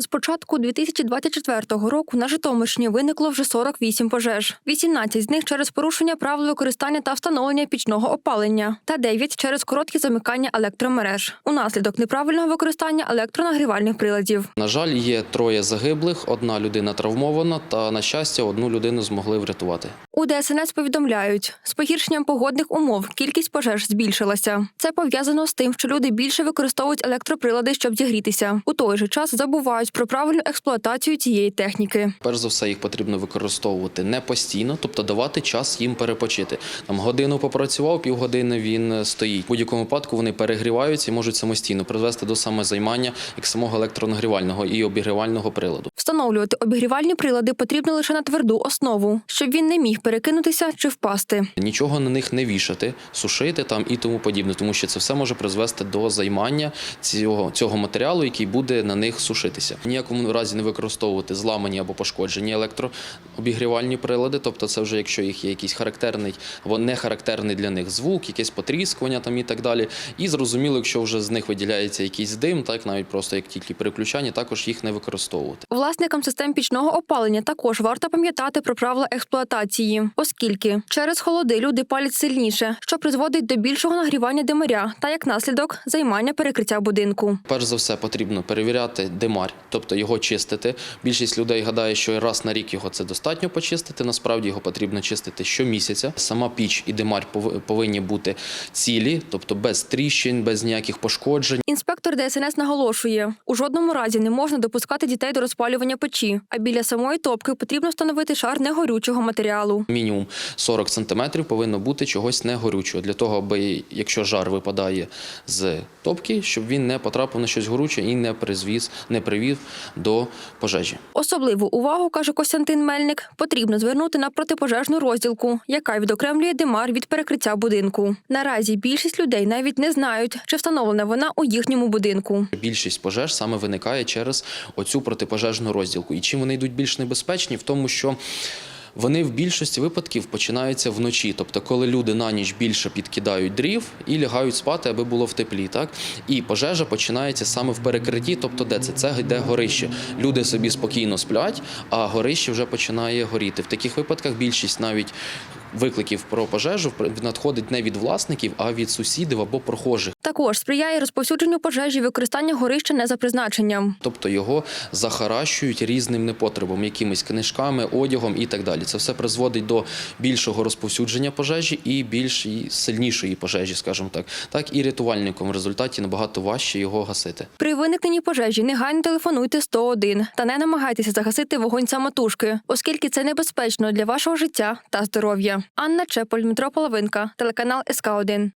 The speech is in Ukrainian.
З початку 2024 року на Житомирщині виникло вже 48 пожеж. 18 з них через порушення правил використання та встановлення пічного опалення, та 9 через короткі замикання електромереж. Унаслідок неправильного використання електронагрівальних приладів. На жаль, є троє загиблих, одна людина травмована, та на щастя, одну людину змогли врятувати. У ДСНС повідомляють, з погіршенням погодних умов кількість пожеж збільшилася. Це пов'язано з тим, що люди більше використовують електроприлади, щоб зігрітися. У той же час забувають про правильну експлуатацію цієї техніки. Перш за все, їх потрібно використовувати не постійно, тобто давати час їм перепочити. Там годину попрацював, півгодини він е, стоїть. У будь-якому випадку вони перегріваються і можуть самостійно призвести до самозаймання як самого електронагрівального і обігрівального приладу. Встановлювати обігрівальні прилади потрібно лише на тверду основу, щоб він не міг перекинутися чи впасти. Нічого на них не вішати, сушити там і тому подібне, тому що це все може призвести до займання цього, цього матеріалу, який буде на них сушитися. В ніякому разі не використовувати зламані або пошкоджені електрообігрівальні прилади, тобто це вже якщо їх є якийсь характерний або не характерний для них звук, якесь потріскування там і так далі. І зрозуміло, якщо вже з них виділяється якийсь дим, так навіть просто як тільки переключання, також їх не використовувати. Власникам систем пічного опалення також варто пам'ятати про правила експлуатації, оскільки через холоди люди палять сильніше, що призводить до більшого нагрівання димаря та як наслідок займання перекриття будинку. Перш за все потрібно перевіряти димар, тобто його чистити. Більшість людей гадає, що раз на рік його це достатньо почистити. Насправді його потрібно чистити щомісяця. Сама піч і димар пов- повинні бути цілі, тобто без тріщин, без ніяких пошкоджень. Інспектор ДСНС наголошує: у жодному разі не можна допускати дітей до розпалювання печі, а біля самої топки потрібно встановити шар негорючого матеріалу. Мінімум 40 сантиметрів повинно бути чогось негорючого для того, аби якщо жар випадає з топки, щоб він не потрапив на щось горюче і не призвіз, не привів до пожежі. Особливу увагу, каже Костянтин Мельник, потрібно звернути на протипожежну розділку, яка відокремлює димар від перекриття будинку. Наразі більшість людей навіть не знають, чи встановлена вона у їхньому будинку. Більшість пожеж саме виникає через оцю протипожежну розділку. І чим вони йдуть більш небезпечні, в тому, що вони в більшості випадків починаються вночі, тобто коли люди на ніч більше підкидають дрів і лягають спати, аби було в теплі. Так і пожежа починається саме в перекритті, тобто де це? Це йде горище. Люди собі спокійно сплять, а горище вже починає горіти. В таких випадках більшість навіть викликів про пожежу надходить не від власників, а від сусідів або прохожих. Також сприяє розповсюдженню пожежі використання горища не за призначенням. Тобто його захаращують різним непотребом, якимись книжками, одягом і так далі. Це все призводить до більшого розповсюдження пожежі і більш сильнішої пожежі, скажімо так. Так і рятувальникам в результаті набагато важче його гасити. При виникненні пожежі негайно телефонуйте 101 та не намагайтеся загасити вогонь самотужки, оскільки це небезпечно для вашого життя та здоров'я. Анна Чеполь, Дмитро Половинка, телеканал СК 1